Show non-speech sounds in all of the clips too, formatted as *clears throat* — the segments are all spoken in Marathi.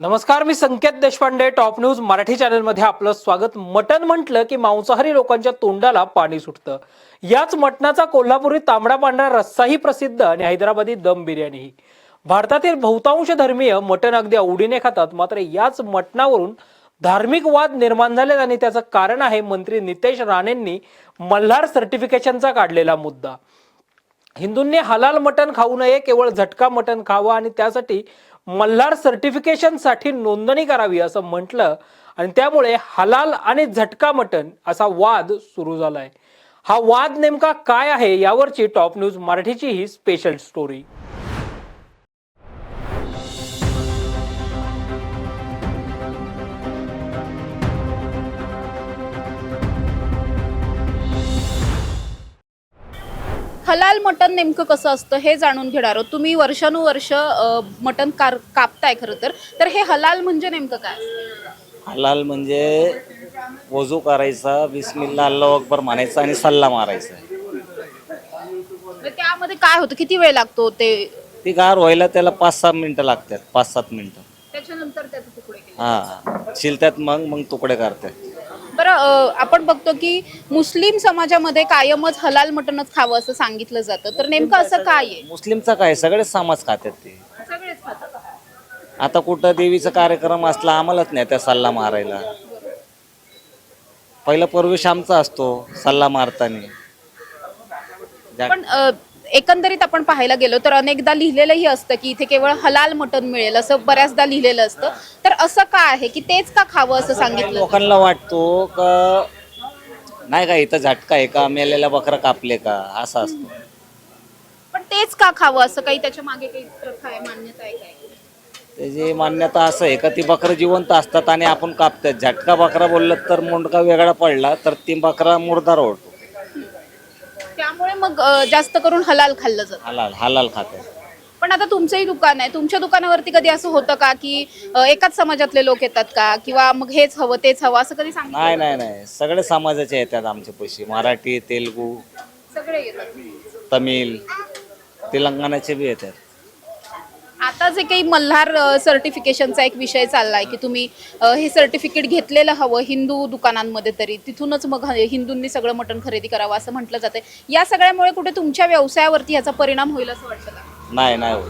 नमस्कार मी संकेत देशपांडे टॉप न्यूज मराठी चॅनलमध्ये आपलं स्वागत. मटण म्हटलं की मांसाहारी लोकांच्या तोंडाला पाणी सुटतं. याच मटणाचा कोल्हापुरी तांबडा पांढरा रस्साही प्रसिद्ध आणि हैदराबादी दम बिर्याणीही. भारतातील बहुतांश धर्मीय मटण अगदी आवडीने खातात मात्र याच मटणावरून धार्मिक वाद निर्माण झाले आणि त्याचं कारण आहे मंत्री नितेश राणेंनी मल्हार सर्टिफिकेशनचा काढलेला मुद्दा. हिंदूंनी हलाल मटण खाऊ नये केवळ झटका मटण खावं आणि त्यासाठी मल्हार सर्टिफिकेशनसाठी नोंदणी करावी असं म्हटलं आणि त्यामुळे हलाल आणि झटका मटण असा वाद सुरू झाला आहे हा वाद नेमका काय आहे यावरची टॉप न्यूज मराठीची ही स्पेशल स्टोरी हलाल मटन नेमकं कसं असतं हे जाणून घेणार आहोत. तुम्ही वर्षानुवर्ष अ, मटण कार कापताय खरं तर. तर हे हलाल म्हणजे नेमकं काय? हलाल म्हणजे वजू करायचा बिस्मिल्ला अल्लाह अकबर म्हणायचा आणि सल्ला मारायचा. तर त्यामध्ये काय होतं? किती वेळ लागतो ते? ती गार व्हायला त्याला पाच सहा मिनिटं लागतात पाच सात मिनिटं. त्याच्यानंतर त्याचे तुकडे केले. हा शिलत्यात मग मग तुकडे करतात. बरं आपण बघतो की मुस्लिम समाजामध्ये कायमच हलाल मटणच खावं असं सांगितलं जातं. तर नेमकं असं काय आहे? मुस्लिमचा काय सगळेच समाज खातात ते. सगळेच खातात. आता कुठं देवीचा कार्यक्रम असला आम्हालाच नाही त्या सल्ला मारायला. पहिला प्रवेश आमचा असतो सल्ला मारताना. पण अ, एकंदरीत आपण पाहायला गेलो तर अनेकदा लिहिलेलंही असतं की इथे केवळ हलाल मटण मिळेल असं बऱ्याचदा लिहिलेलं असतं. तर असं का आहे? की तेच का खावं असं सांगितलं लोकांना वाटतो का नाही का इथं झटका आहे का? मेलेल्या बकरा कापले का? असं असतं. पण तेच का खावं असं? काही त्याच्यामागे काही प्रथा आहे मान्यता आहे काय? त्याची मान्यता असं आहे का ती बकरं जिवंत असतात आणि आपण कापतात. झटका बकरा बोललं तर मुंडका वेगळा पडला तर ती बकरा मुर्दार ओढतो त्यामुळे मग अ, जास्त करून हलाल खाल्लं जातं. हलाल हलाल खातात पण आता तुमचंही दुकान आहे. तुमच्या दुकानावरती कधी असं होतं का की अ, एकाच समाजातले लोक येतात का? किंवा मग हेच हवं तेच हवं असं कधी सांगितलं नाही नाही? नाही. सगळे समाजाचे येतात आमचे पैसे. मराठी तेलगू सगळे येतात. तमिळ तेलंगणाचे बी येतात. आता जे काही मल्हार सर्टिफिकेशनचा एक विषय चाललाय की तुम्ही अ, हे सर्टिफिकेट घेतलेलं हवं हिंदू दुकानांमध्ये तरी. तिथूनच मग ह- हिंदूंनी सगळं मटण खरेदी करावं असं म्हटलं जाते या सगळ्यामुळे कुठे तुमच्या व्यवसायावरती याचा परिणाम होईल असं वाटतं का? नाही नाही होत.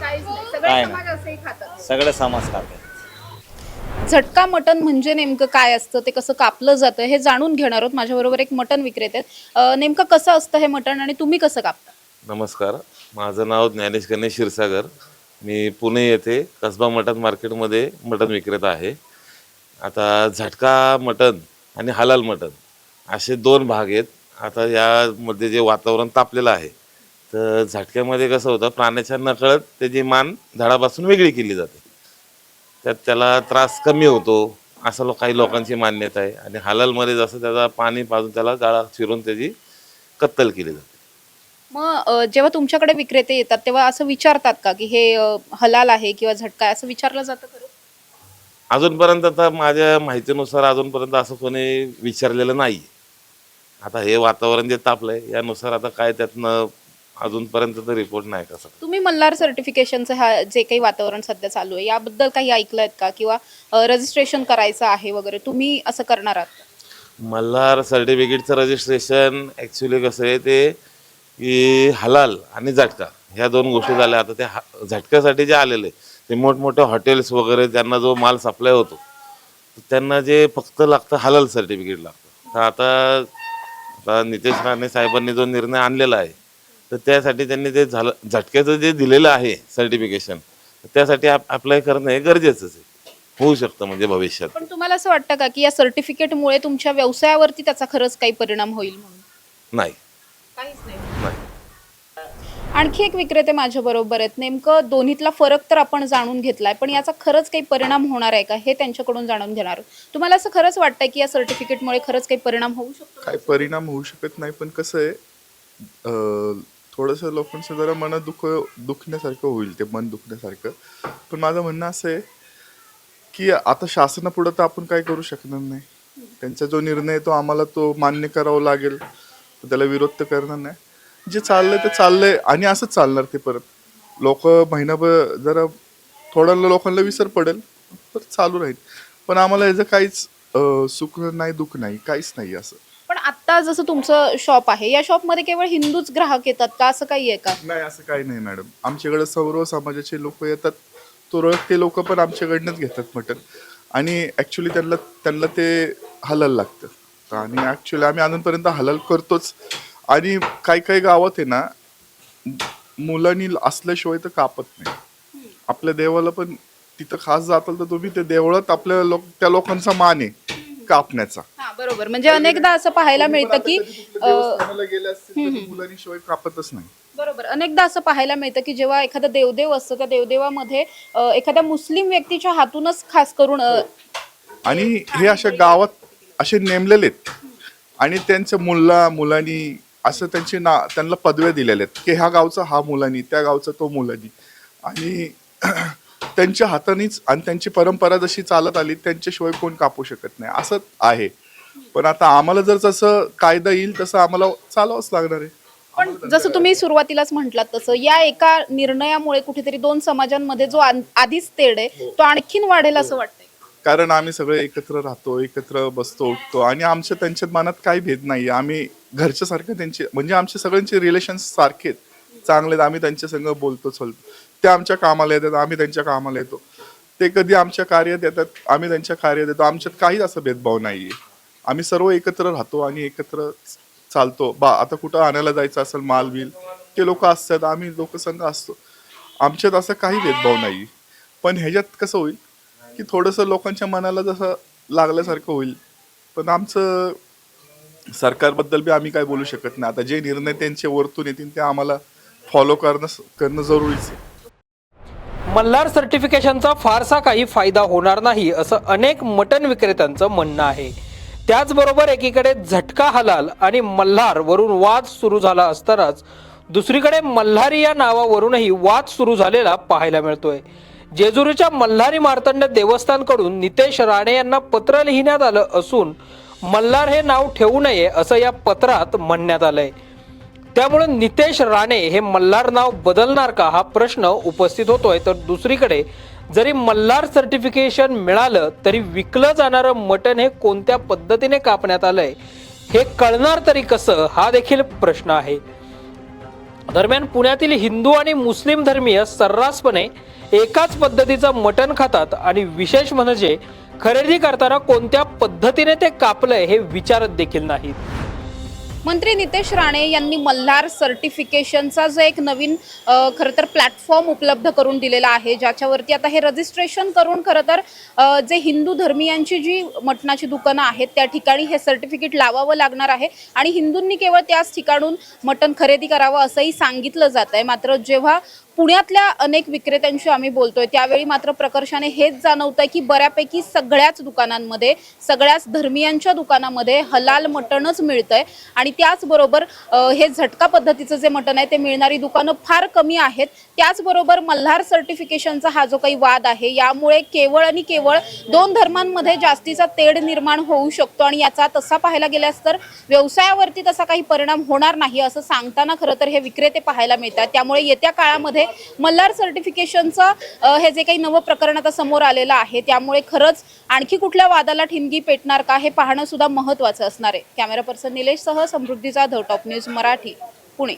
काहीच नाही. सगळे नाही, समाज असेही खातात. सगळे समाज झटका मटण म्हणजे नेमकं काय असतं? ते कसं कापलं जातं? हे जाणून घेणार आहोत. माझ्याबरोबर एक मटण विक्रेते आहेत. अ, नेमकं कसं असतं हे मटण आणि तुम्ही कसं कापता? नमस्कार. माझं नाव ज्ञानेश गणेश क्षीरसागर. मी पुणे येथे कसबा मटण मार्केटमध्ये मटण विक्रेता आहे. आता झटका मटण आणि हलाल मटण असे दोन भाग आहेत. आता यामध्ये जे वातावरण तापलेलं आहे तर झटक्यामध्ये कसं होतं प्राण्याच्या नकळत त्याची मान झाडापासून वेगळी केली जाते. त्यात त्याला त्रास कमी होतो असं लो काही लोकांची मान्यता आहे. आणि हलालमध्ये जसं त्याचा पाणी पाजून त्याला जाळा चिरून त्याची कत्तल केली जाते. मग जेव्हा तुमच्याकडे विक्रेते येतात तेव्हा असं विचारतात का की हे अ, हलाल आहे किंवा झटका आहे? असं विचारलं जातं खरं? अजूनपर्यंत आता माझ्या माहितीनुसार अजूनपर्यंत असं कोणी विचारलेलं नाही आता हे वातावरण जे तापलंय यानुसार आता काय त्यातनं अजूनपर्यंत तर रिपोर्ट नाही कसं तुम्ही मल्हार सर्टिफिकेशनचं हा जे काही वातावरण सध्या चालू आहे याबद्दल काही ऐकलंय का? किंवा रजिस्ट्रेशन करायचं आहे वगैरे तुम्ही असं करणार आहात? मल्हार सर्टिफिकेटचं रजिस्ट्रेशन ॲक्च्युली कसं आहे ते की हलाल आणि झटका ह्या दोन गोष्टी झाल्या. आता त्या हा- झटक्यासाठी जे आलेले ते मोठमोठे हॉटेल्स वगैरे त्यांना जो माल सप्लाय होतो त्यांना जे फक्त लागतं हलाल सर्टिफिकेट लागतं. तर आता आता नितेश राणे साहेबांनी जो निर्णय आणलेला आहे तर त्यासाठी त्यांनी ते झालं झटक्याचं जे दिलेलं आहे सर्टिफिकेशन त्यासाठी अप्लाय करणं हे गरजेचंच आहे. होऊ शकतं म्हणजे भविष्यात. पण तुम्हाला असं वाटतं का की या सर्टिफिकेटमुळे तुमच्या व्यवसायावरती त्याचा खरंच काही परिणाम होईल म्हणून? नाही. काहीच नाही. आणखी एक विक्रेते माझ्या बरोबर आहेत. नेमकं दोन्हीतला फरक तर आपण जाणून घेतलाय पण याचा खरंच काही परिणाम होणार आहे का हे त्यांच्याकडून जाणून घेणार तुम्हाला असं खरंच वाटतंय की या सर्टिफिकेटमुळे खरंच काही परिणाम होऊ शकतो? काय परिणाम होऊ शकत नाही पण कसं आहे थोडंसं लोकांचं जरा मन दुख दुखण्यासारखं होईल ते मन दुखण्यासारखं. पण माझं म्हणणं असं आहे की आता शासनापुढं तर आपण काय करू शकणार नाही. त्यांचा जो निर्णय तो आम्हाला तो मान्य करावा लागेल. त्याला विरोध तर करणार नाही. जे चाललंय ते चाललंय आणि असंच चालणार ते परत. लोक महिनाभर जरा थोड्या लोकांना विसर पडेल तर चालू राहील. पण आम्हाला याचं काहीच सुख नाही दुःख नाही काहीच नाही असं. पण आता जसं तुमचं शॉप आहे या शॉपमध्ये केवळ हिंदूच ग्राहक येतात का? असं काही आहे का? नाही असं काही नाही मॅडम. आमच्याकडे सर्व समाजाचे लोक येतात. तुरळक ते लोक पण आमच्याकडनंच घेतात मटण. आणि ॲक्च्युली त्यांना त्यांना ते हलाल लागतं. आणि ॲक्च्युली आम्ही अजूनपर्यंत हलाल करतोच. आणि काही काही गावात आहे ना मुलांनी असल्याशिवाय तर कापत नाही. आपल्या देवाला पण तिथं खास जाताल तर तुम्ही ते देवळात आपल्या लोक त्या लोकांचा मान आहे कापण्याचा. हा बरोबर. म्हणजे अनेकदा असं पाहायला मिळतं की गेले असतील मुलांनी शिवाय कापतच नाही. बरोबर. अनेकदा असं पाहायला मिळतं की जेव्हा एखादा देवदेव असतं त्या देवदेवामध्ये एखाद्या मुस्लिम व्यक्तीच्या हातूनच खास करून अ, आणि हे अशा गावात असे नेमलेले आहेत. आणि त्यांच्या मुला मुलांनी असं त्यांची ना त्यांना पदव्या दिलेल्या आहेत की ह्या गावचा हा मुलांनी त्या गावचा तो मुलांनी. आणि *clears throat* त्यांच्या हातानेच आणि त्यांची परंपरा जशी चालत आली त्यांच्याशिवाय कोण कापू शकत नाही. असं आहे. पण आता आम्हाला जर जसं कायदा येईल तसं आम्हाला चालवाच लागणार आहे. पण जसं तुम्ही सुरुवातीलाच म्हटलात तसं या एका निर्णयामुळे कुठेतरी दोन समाजांमध्ये जो आधीच तेढ आहे तो आणखीन वाढेल असं वाटतंय. कारण आम्ही सगळे एकत्र राहतो एकत्र बसतो उठतो. आणि आमच्या त्यांच्या मनात काही भेद नाही आम्ही घरच्या सारखे त्यांचे म्हणजे आमचे सगळ्यांचे रिलेशन सारखे आहेत. चांगले आहेत. आम्ही त्यांच्या संग बोलतो चलतो. ते आमच्या कामाला येतात आम्ही त्यांच्या कामाला येतो. ते कधी आमच्या कार्यात येतात आम्ही त्यांच्या कार्यात येतो. आमच्यात काहीच असं भेदभाव नाहीये. आम्ही सर्व एकत्र राहतो आणि एकत्र चालतो. बा आता कुठं आणायला जायचं असेल माल बिल ते लोक असतात आम्ही लोकसंघ असतो. आमच्यात असं काही भेदभाव नाही. पण ह्याच्यात कसं होईल की थोडंसं लोकांच्या मनाला जसं लागल्यासारखं होईल. पण आमचं सरकारबद्दल बी आम्ही काय बोलू शकत नाही. आता जे निर्णय त्यांचे वरतून येतील ते आम्हाला फॉलो करणं करणं जरुरीच आहे. मल्हार सर्टिफिकेशनचा फारसा काही फायदा होणार नाही असं अनेक मटण विक्रेत्यांचं म्हणणं आहे. त्याचबरोबर एकीकडे झटका हलाल आणि मल्हार वरून वाद सुरू झाला असतानाच दुसरीकडे मल्हारी या नावावरूनही वाद सुरू झालेला पाहायला मिळतोय. जेजुरीच्या मल्हारी मार्तंड देवस्थानकडून नितेश राणे यांना पत्र लिहिण्यात आलं असून मल्हार हे नाव ठेवू नये असं या पत्रात म्हणण्यात आलंय. त्यामुळे नितेश राणे हे मल्हार नाव बदलणार का हा प्रश्न उपस्थित होतोय. तर दुसरीकडे जरी मल्हार सर्टिफिकेशन मिळालं तरी विकलं जाणारं मटण हे कोणत्या पद्धतीने कापण्यात आलंय हे कळणार तरी कसं हा देखील प्रश्न आहे. दरम्यान पुण्यातील हिंदू आणि मुस्लिम धर्मीय सर्रासपणे एकाच पद्धतीचं मटण खातात आणि विशेष म्हणजे खरेदी करताना कोणत्या पद्धतीने ते कापलंय हे विचारत देखील नाहीत. मंत्री नितेश राणे यांनी मल्हार सर्टिफिकेशनचा जो एक नवीन खरं तर प्लॅटफॉर्म उपलब्ध करून दिलेला आहे ज्याच्यावरती आता हे रजिस्ट्रेशन करून खरं तर अ, जे हिंदू धर्मियांची जी मटणाची दुकानं आहेत त्या ठिकाणी हे सर्टिफिकेट लावावं लागणार आहे. आणि हिंदूंनी केवळ त्याच ठिकाणून मटण खरेदी करावं असंही सांगितलं जात आहे मात्र जेव्हा पुण्यातल्या अनेक विक्रेत्यांशी आम्ही बोलतोय. त्यावेळी मात्र प्रकर्षाने हेच जाणवतंय की बऱ्यापैकी सगळ्याच दुकानांमध्ये सगळ्याच धर्मियांच्या दुकानामध्ये हलाल मटणच मिळतंय. आणि त्याचबरोबर हे झटका पद्धतीचं जे मटण आहे ते मिळणारी दुकानं फार कमी आहेत. त्याचबरोबर मल्हार सर्टिफिकेशनचा हा जो काही वाद आहे यामुळे केवळ आणि केवळ दोन धर्मांमध्ये जास्तीचा तेढ निर्माण होऊ शकतो. आणि याचा तसा पाहायला गेल्यास तर व्यवसायावरती तसा काही परिणाम होणार नाही असं सांगताना खरं तर हे विक्रेते पाहायला मिळतात. त्यामुळे येत्या काळामध्ये मल्हार सर्टिफिकेशनचं हे जे काही नवं प्रकरण आता समोर आलेलं आहे त्यामुळे खरंच आणखी कुठल्या वादाला ठिणगी पेटणार का हे पाहणं सुद्धा महत्त्वाचं असणार आहे. कॅमेरा पर्सन निलेश सह समृद्धी जाधव टॉप न्यूज मराठी पुणे.